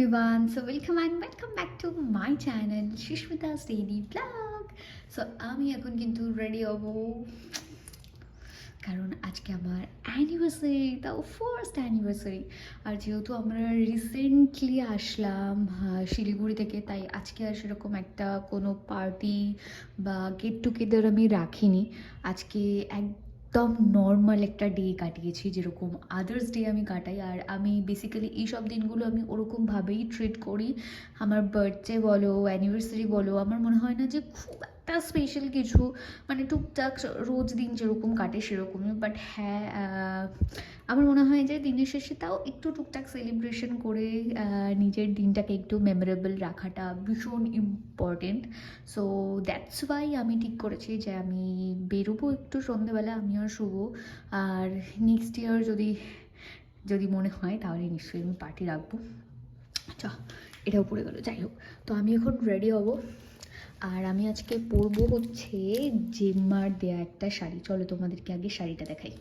everyone. So, welcome and welcome back to my channel, Shishmita's Daily Vlog. So, আমি এখন কিন্তু ready হব কারণ আজকে আমার অ্যানিভার্সারি তাও ফার্স্ট অ্যানিভার্সারি আর যেহেতু আমরা রিসেন্টলি আসলাম শিলিগুড়ি থেকে, তাই আজকে আর সেরকম একটা কোনো পার্টি বা গেট টুগেদার আমি রাখিনি আজকে একদম নর্মাল একটা ডে কাটিয়েছি, যেরকম আদার্স ডে আমি কাটাই। আর আমি বেসিক্যালি এইসব দিনগুলো আমি ওরকমভাবেই ট্রিট করি। আমার বার্থডে বলো অ্যানিভার্সারি বলো, আমার মনে হয় না যে খুব একটা স্পেশাল কিছু মানে টুকটাক রোজ দিন যেরকম কাটে সেরকমই। বাট হ্যাঁ আমার মনে হয় যে দিনের শেষে তাও একটু টুকটাক সেলিব্রেশন করে নিজের দিনটাকে একটু মেমোরেবল রাখাটা ভীষণ ইম্পর্টেন্ট সো দ্যাটস ওয়াই আমি ঠিক করেছি যে আমি বেরোবো একটু সন্ধেবেলা, আমি আর শুভ। আর নেক্সট ইয়ার যদি যদি মনে হয় তাহলে নিশ্চয়ই আমি পার্টি রাখব। চ, এটাও পড়ে গেলো, যাই হোক। তো আমি এখন রেডি হব। আর আমি আজকে পরবো হচ্ছে জেম্মার দেয়া একটা শাড়ি। চলো তোমাদেরকে আগে শাড়িটা দেখাই।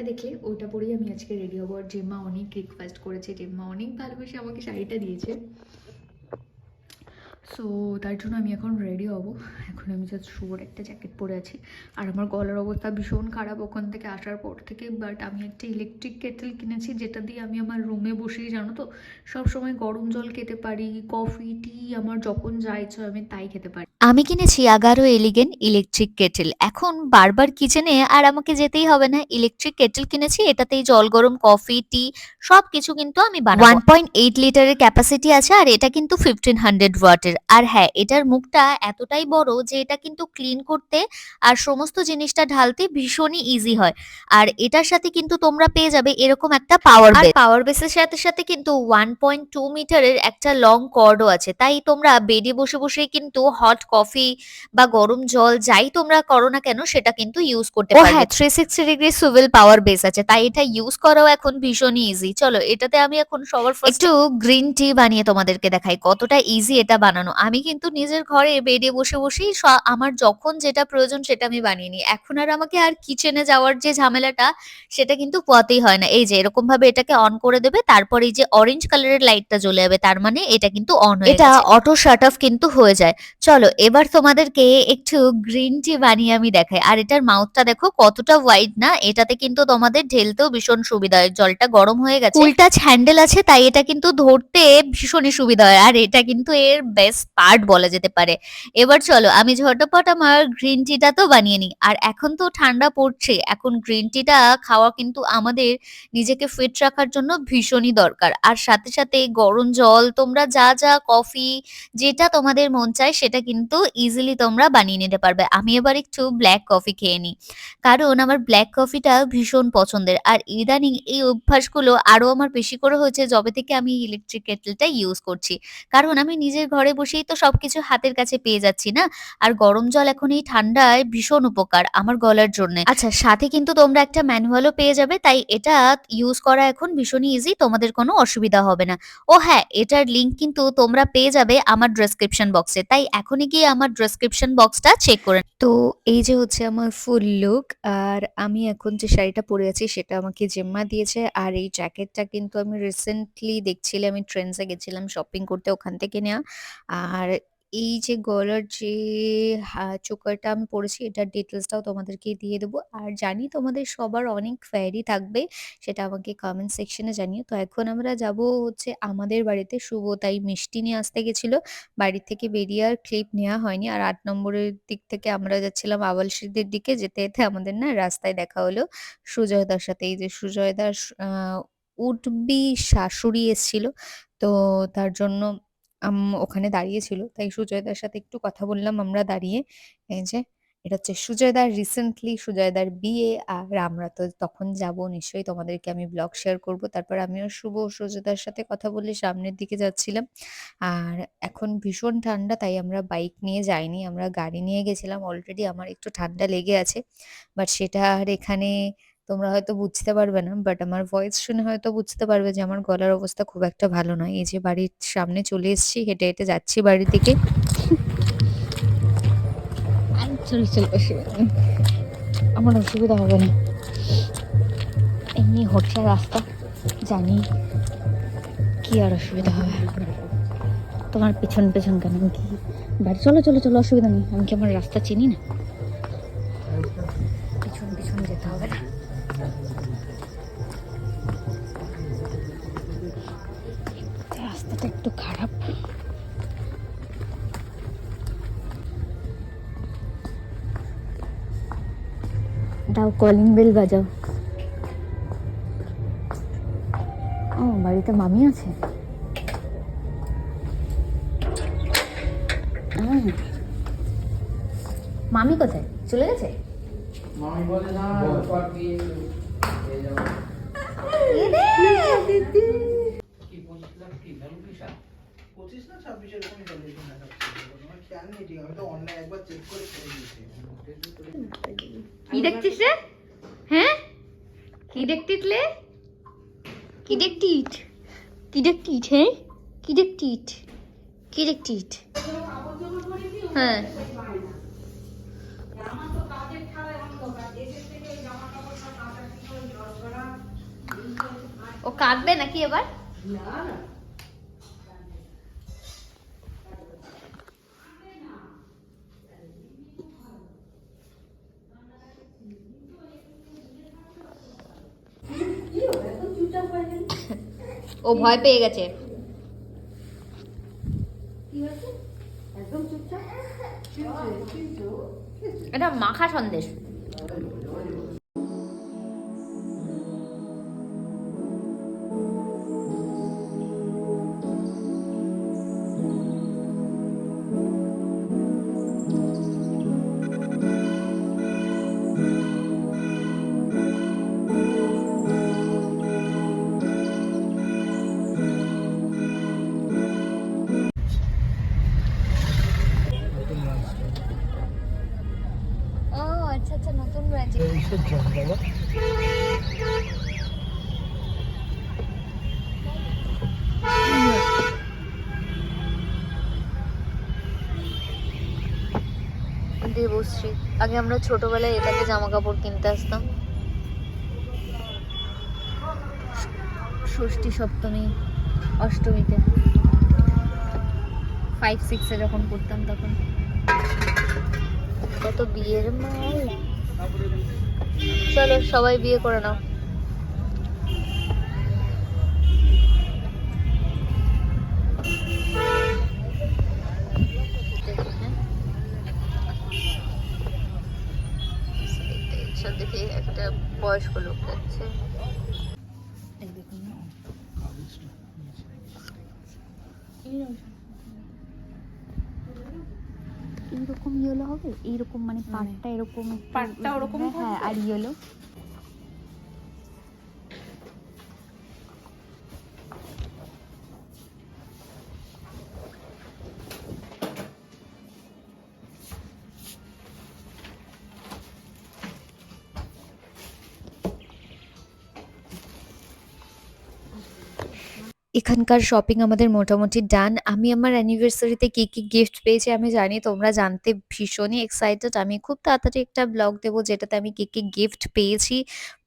এটা দেখলে ওইটা পরেই আমি আজকে রেডি হব। আর জেম্মা অনেক রিকোয়েস্ট করেছে। জেম্মা অনেক ভালোবেসে আমাকে শাড়িটা দিয়েছে। সো তার জন্য আমি এখন রেডি হব। এখন আমি জাস্ট শুয়োর একটা জ্যাকেট পরে আছি। আর আমার গলার অবস্থা ভীষণ খারাপ ওখান থেকে আসার পর থেকে। বাট আমি একটা ইলেকট্রিক কেটেল কিনেছি যেটা দিয়ে আমি আমার রুমে বসেই জানো তো? সব সময় গরম জল খেতে পারি কফি টি আমার যখন যা ইচ্ছা আমি তাই খেতে পারি। আমি কিনেছি আগারো এলিগেন ইলেকট্রিক কেটেল এখন বারবার কিচেনে আর আমাকে যেতেই হবে না। ইলেকট্রিক কেটেল কিনেছি এটাতেই জল গরম কফি টি সব কিছু কিন্তু আমি বানাবো। ওয়ান পয়েন্ট এইট লিটারের ক্যাপাসিটি আছে আর এটা কিন্তু ফিফটিন হান্ড্রেড ওয়াটের আর হ্যাঁ এটার মুখটা এতটাই বড় যে এটা কিন্তু ক্লিন করতে আর সমস্ত জিনিসটা ঢালতে ভীষণই ইজি হয়। আর এটার সাথে কিন্তু তোমরা পেয়ে যাবে এরকম একটা পাওয়ার বেস পাওয়ার বেসের সাথে সাথে কিন্তু ওয়ান পয়েন্ট টু মিটারের একটা লং কর্ডও আছে। তাই তোমরা বেডে বসে বসেই কিন্তু হট কফি বা গরম জল যাই তোমরা করো না কেন সেটা কিন্তু ইউজ করতে পারবে হ্যাঁ three sixty degree swivel power base আছে। তাই এটা ইউজ করাও এখন ভীষণই ইজি চলো এটাতে আমি এখন সবার একটু গ্রিন টি বানিয়ে তোমাদেরকে দেখাই কতটা ইজি এটা বানানো আমি কিন্তু নিজের ঘরে বেডে বসে বসেই আমার যখন যেটা প্রয়োজন সেটা আমি বানিয়ে নিই। এখন আর আমাকে আর কিচেনে যাওয়ার যে ঝামেলাটা সেটা কিন্তু পোয়াতেই হয় না। এই যে এরকম ভাবে এটাকে অন করে দেবে তারপর এই যে অরেঞ্জ কালারের লাইটটা জ্বলে যাবে তার মানে এটা কিন্তু অন হয়ে এটা অটো শাট অফ কিন্তু হয়ে যায়। চলো এবার তোমাদেরকে একটু গ্রিন টি বানিয়ে আমি দেখাই। আর এটার মাউথটা দেখো কতটা ওয়াইড না? এটাতে কিন্তু তোমাদের ঢেলতেও ভীষণ সুবিধা হয়। জলটা গরম হয়ে গেছে। ফুল টাচ হ্যান্ডেল আছে তাই এটা কিন্তু ধরতে ভীষণই সুবিধা হয়। আর এটা কিন্তু এর বেস্ট পার্ট বলা যেতে পারে। এবার চলো, আমি ঝটপট আমার গ্রিন টিটা তো বানিয়ে নিই। আর এখন তো ঠান্ডা পড়ছে, এখন গ্রিন টিটা খাওয়া কিন্তু আমাদের নিজেকে ফিট রাখার জন্য ভীষণই দরকার। আর সাথে সাথে গরম জল, তোমরা যা যা কফি যেটা তোমাদের মন চায়, সেটা কিন্তু ইজিলি তোমরা বানিয়ে নিতে পারবে। আমি এবার একটু ব্ল্যাক কফি খেয়ে নিই। কারণ আমার ব্ল্যাক কফিটা ভীষণ পছন্দের। আর ইদানিং এই অভ্যাসগুলো আরও আমার বেশি করে হয়েছে, যবে থেকে আমি ইলেকট্রিক কেটলটা ইউজ করছি। কারণ আমি নিজের ঘরে বসেই তো সবকিছু হাতের কাছে পেয়ে যাচ্ছি, না? আর গরম জল এখন এই ঠান্ডায় ভীষণ উপকার আমার গলার জন্য। আচ্ছা সাথে কিন্তু তোমরা একটা ম্যানুয়ালও পেয়ে যাবে, তাই এটা ইউজ করা এখন ভীষণই ইজি তোমাদের কোনো অসুবিধা হবে না। ও হ্যাঁ এটার লিংক কিন্তু তোমরা পেয়ে যাবে আমার ডেসক্রিপশন বক্সে তাই এখনই গিয়ে আমার ডেসক্রিপশন বক্সটা চেক করে তো এই যে হচ্ছে আমার ফুল লুক আর আমি এখন যে শাড়িটা পরে আছি সেটা আমাকে জেম্মা দিয়েছে, আর এই জ্যাকেটটা কিন্তু আমি রিসেন্টলি দেখছিলাম, আমি ট্রেন্ডসে গেছিলাম শপিং করতে ওখান থেকে নেওয়া। আর এই যে গলার যে চোকারটা আমি পরেছি, এটার ডিটেলসটাও তোমাদেরকে দিয়ে দেবো। আর জানি তোমাদের সবার অনেক কোয়েরি থাকবে, সেটা আমাকে কমেন্ট সেকশনে জানিও। তো এখন আমরা যাব হচ্ছে আমাদের বাড়িতে, শুভ তাই মিষ্টি নিয়ে আসতে গেছিল। বাড়ি থেকে বেরিয়ে আর ক্লিপ নেওয়া হয়নি। আর আট নম্বরের দিক থেকে আমরা যাচ্ছিলাম আবালসিদের দিকে, যেতে যেতে আমাদের না রাস্তায় দেখা হলো সুজয়দার সাথে। এই যে সুজয়দার উঠবি শাশুড়ি এসেছিল। তো তার জন্য আম ওখানে দাঁড়িয়েছিল। তাই সুজয়দার সাথে একটু কথা বললাম আমরা দাঁড়িয়ে। এই যে, এটা হচ্ছে সুজয়দার রিসেন্টলি সুজয়দার বিয়ে আর আমরা তো তখন যাব নিশ্চয়ই তোমাদেরকে আমি ব্লগ শেয়ার করব। তারপর আমিও শুভ সুজয়দার সাথে কথা বলে সামনের দিকে যাচ্ছিলাম। আর এখন ভীষণ ঠান্ডা তাই আমরা বাইক নিয়ে যাইনি, আমরা গাড়ি নিয়ে গেছিলাম। অলরেডি আমার একটু ঠান্ডা লেগে আছে। বাট সেটা আর এখানে তোমরা হয়তো বুঝতে পারবে না বাট আমার ভয়েস শুনে হয়তো বুঝতে পারবে যে আমার গলার অবস্থা খুব একটা ভালো নয়। এই যে বাড়ির সামনে চলে এসেছি, হেঁটে হেঁটে যাচ্ছি বাড়ি থেকে আমি চলো চলো অসুবিধা নেই আমার অসুবিধা হবে না। এমনি হচ্ছে রাস্তা, জানি কি আর অসুবিধা হবে। তোমার পেছন পেছন কেন? কি বাড়ি চলো চলো চলো, অসুবিধা নেই। আমি কি আমার রাস্তা চিনি না? দাও কলিং বেল বাজাও। ও বাড়িতে মামি আছে? মামি কোথায়? চলে গেছে? মামি বলে না পর দিয়ে দিয়ে যাব কি পঁচিশ লাখ কি ভ্যালু কি সার পঁচিশ না ছাব্বিশ এরকমই ভ্যালুয়েশন দেখাচ্ছে আমার খেয়াল নেই ঠিক আমি তো অনলাইন একবার চেক করে ছেড়ে দিয়েছি। কি দেখছিস রে? হ্যাঁ? কি দেখতিস লে? কি দেখতিস? কি দেখতিস হ্যাঁ? কি দেখতিস? কি দেখতিস? হ্যাঁ। ও কাঁদবে নাকি এবার? ও ভয় পেয়ে গেছে। এটা মাখা সন্দেশ। দেবশ্রী আগে আমরা ছোটবেলায় এটাকে জামা কাপড় কিনতে আসতাম। ষষ্ঠী সপ্তমী অষ্টমীতে। ফাইভ সিক্সে যখন পড়তাম তখন। কত বিয়ের মাল। চলো সবাই বিয়ে করে নাও। এইরকম ইয়েলো হবে? এইরকম মানে পাটটা এরকম পাটটা ওরকম হ্যাঁ, হ্যাঁ আর ইয়েলো এখানকার শপিং আমাদের মোটামুটি ডান আমি আমার অ্যানিভার্সারিতে কি কি গিফট পেয়েছি আমি জানি, তোমরা জানতে ভীষণই এক্সাইটেড আমি খুব তাড়াতাড়ি একটা ব্লগ দেবো যেটাতে আমি কি কি গিফট পেয়েছি।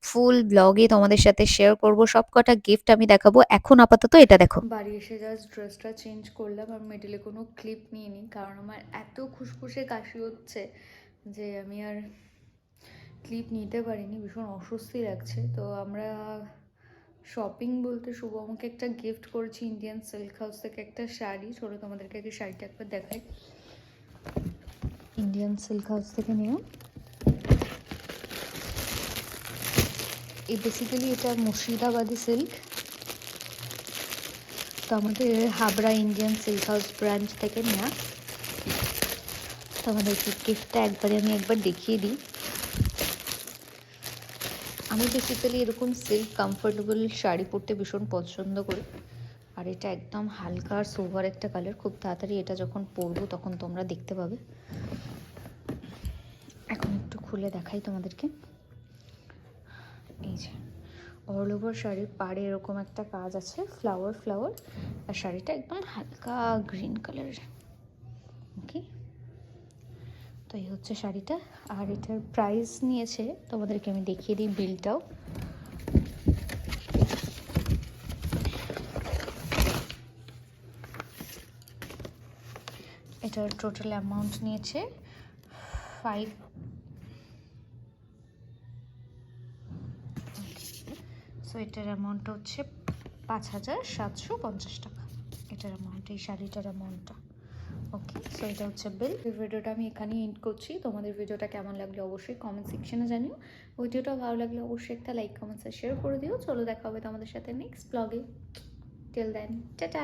ফুল ব্লগে তোমাদের সাথে শেয়ার করব। সব কটা গিফট আমি দেখাবো। এখন আপাতত এটা দেখো। বাড়ি এসে জাস্ট ড্রেসটা চেঞ্জ করলাম। আর মিডিলে কোনো ক্লিপ নিইনি, কারণ আমার এত খুসখুসে কাশি হচ্ছে যে আমি আর ক্লিপ নিতে পারিনি। ভীষণ অস্বস্তি লাগছে। তো আমরা শপিং বলতে শুভ, আমাকে একটা গিফট করেছি ইন্ডিয়ান সিল্ক হাউস থেকে একটা শাড়ি। ছোটো তোমাদেরকে আগে শাড়িটা একবার দেখাই। ইন্ডিয়ান সিল্ক হাউস থেকে নিও। এই বেসিক্যালি এটা মুর্শিদাবাদি সিল্ক তো আমাদের Habra Indian silk house branch থেকে নেওয়া তো আমাদের গিফটটা একবারে আমি একবার দেখিয়ে দিই। আমি বেসিক্যালি এরকম সিল্ক কমফোর্টেবল শাড়ি পরতে ভীষণ পছন্দ করি। আর এটা একদম হালকা আর সোভার একটা কালার খুব তাড়াতাড়ি এটা যখন পরবো তখন তোমরা দেখতে পাবে। এখন একটু খুলে দেখাই তোমাদেরকে। এই যে অল ওভার শাড়ির পাড়ে এরকম একটা কাজ আছে ফ্লাওয়ার ফ্লাওয়ার আর শাড়িটা একদম হালকা গ্রিন কালারের ওকে তো এই হচ্ছে শাড়িটা। আর এটার প্রাইস নিয়েছে, তোমাদেরকে আমি দেখিয়ে দিই বিলটাও এটার টোটাল অ্যামাউন্ট নিয়েছে ফাইভ সো এটার অ্যামাউন্টটা হচ্ছে পাঁচ হাজার সাতশো পঞ্চাশ টাকা। এটার অ্যামাউন্ট এই শাড়িটার অ্যামাউন্টটা ওকে সো এটা হচ্ছে বিল ভিডিওটা আমি এখানেই এন্ড করছি। তোমাদের ভিডিওটা কেমন লাগল অবশ্যই কমেন্ট সেকশনে জানিও। ভিডিওটা ভালো লাগলে অবশ্যই একটা লাইক কমেন্টস শেয়ার করে দিও। চলো দেখা হবে তোমাদের সাথে নেক্সট ব্লগে টিল দেন টাটা